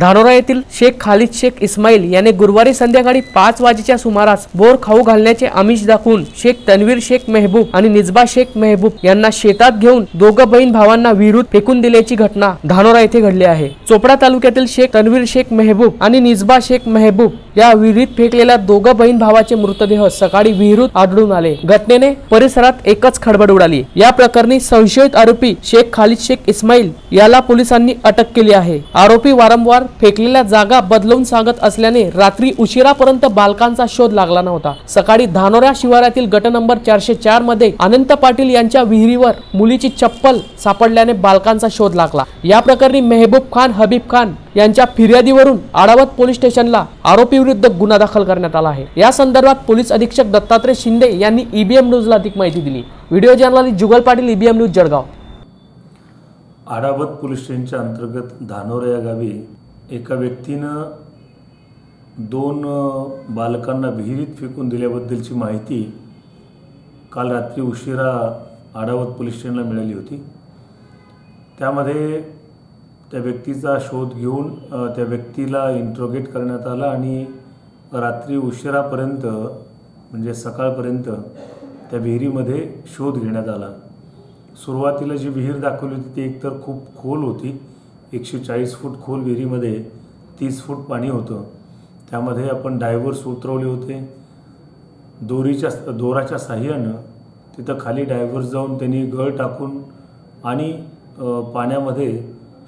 धानोरा येथील शेख खालिद शेख इस्माईल याने गुरुवारी संध्याकाळी पाच वाजेच्या सुमारास बोर खाऊ घालण्याचे आमिष दाखवून शेख तन्वीर शेख मेहबूब आणि निजबा शेख मेहबूब यांना शेतात घेऊन दोघं बहीण भावांना विहिरीत फेकून दिल्याची घटना धानोरा येथे घडली आहे. चोपडा तालुक्यातील शेख तन्वीर शेख मेहबूब आणि निजबा शेख मेहबूब या विहिरीत फेकलेल्या दोघं बहीण भावाचे मृतदेह सकाळी विहिरीत आढळून आले. घटनेने परिसरात एकच खडबड उडाली. या प्रकरणी संशयित आरोपी शेख खालिद शेख इस्माईल याला पोलिसांनी अटक केली आहे. आरोपी वारंवार फेकलेल्या जागा बदलवून सांगत असल्याने रात्री उशिरापर्यंत बालकांचा शोध लागला नव्हता. सकाळी धानोरा शिवारातील गट नंबर चारशे चारमध्ये अनंत पाटील यांच्या विहिरीवर मुलीची चप्पल सापडल्याने बालकांचा शोध लागला. या प्रकरणी मेहबूब खान हबीब खान यांच्या फिर्यादीवरून आडावत पोलीस स्टेशनला आरोपी विरुद्ध गुन्हा दाखल करण्यात आला आहे. या संदर्भात पोलीस अधीक्षक दत्तात्रय शिंदे यांनी ईबीएम न्यूजला अधिक माहिती दिली. Video journalist Jugal Patil EBM news Jalgaon. Adavad police स्टेशनच्या अंतर्गत धानोरा या गावी एका व्यक्तीनं दोन बालकांना विहिरीत फेकून दिल्याबद्दलची माहिती काल रात्री उशिरा आडावत पोलीस स्टेशनला मिळाली होती. त्यामध्ये त्या व्यक्तीचा शोध घेऊन त्या व्यक्तीला इंट्रोगेट करण्यात आला आणि रात्री उशिरापर्यंत म्हणजे सकाळपर्यंत त्या विहिरीमध्ये शोध घेण्यात आला. सुरुवातीला जी विहीर दाखवली होती ती एकतर खूप खोल होती एकशे चाळीस फूट खोल विहिरीमध्ये तीस फूट पाणी होतं. त्यामध्ये आपण डायव्हर्स उतरवले होते. दोरीच्या दोराच्या साह्यानं तिथं खाली डायव्हर्स जाऊन त्यांनी गळ टाकून आणि पाण्यामध्ये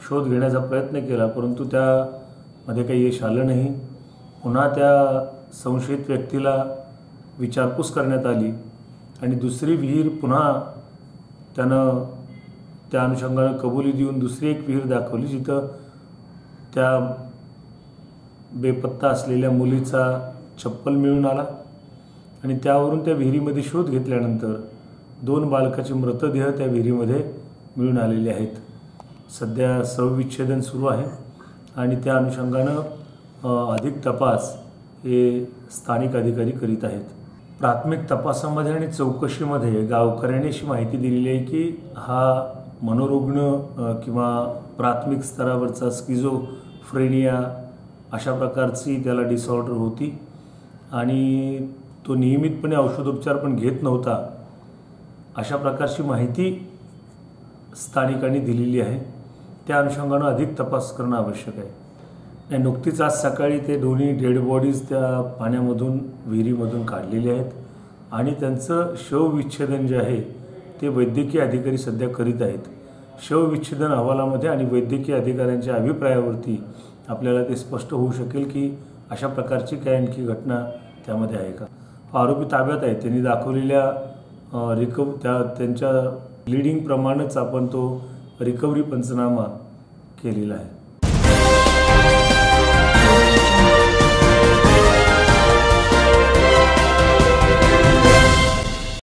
शोध घेण्याचा प्रयत्न केला परंतु त्यामध्ये काही यश आलं नाही. पुन्हा त्या संशयित व्यक्तीला विचारपूस करण्यात आली आणि दुसरी विहीर पुन्हा त्यानं त्या अनुषंगानं कबुली देऊन दुसरी एक विहीर दाखवली जिथं त्या बेपत्ता असलेल्या मुलीचा चप्पल मिळून आला आणि त्यावरून त्या विहिरीमध्ये शोध घेतल्यानंतर दोन बालकाचे मृतदेह त्या विहिरीमध्ये मिळून आलेले आहेत. सध्या सवविच्छेदन सुरू आहे आणि त्या अनुषंगानं अधिक तपास हे स्थानिक अधिकारी करीत आहेत. प्राथमिक तपासामध्ये आणि चौकशीमध्ये गावकऱ्यांनी अशी माहिती दिलेली आहे की हा मनोरुग्ण किंवा प्राथमिक स्तरावरचा स्किझोफ्रेनिया अशा प्रकारची त्याला डिसऑर्डर होती. आणि तो नियमितपणे औषधोपचार पण घेत नव्हता. अशा प्रकारची माहिती स्थानिकांनी दिलेली आहे. त्या अनुषंगानं अधिक तपास करणं आवश्यक आहे. आणि नुकतीच आज सकाळी ते दोन्ही डेड बॉडीज त्या पाण्यामधून विहिरीमधून काढलेले आहेत. आणि त्यांचं शवविच्छेदन जे आहे ते वैद्यकीय अधिकारी सध्या करीत आहेत. शवविच्छेदन अहवालामध्ये आणि वैद्यकीय अधिकाऱ्यांच्या अभिप्रायावरती आपल्याला ते स्पष्ट होऊ शकेल की अशा प्रकारची काय आणखी घटना त्यामध्ये आहे का? आरोपी ताब्यात आहे. त्यांनी दाखवलेल्या रिकव त्या त्यांच्या ब्लिडिंगप्रमाणेच आपण तो रिकव्हरी पंचनामा केलेला आहे.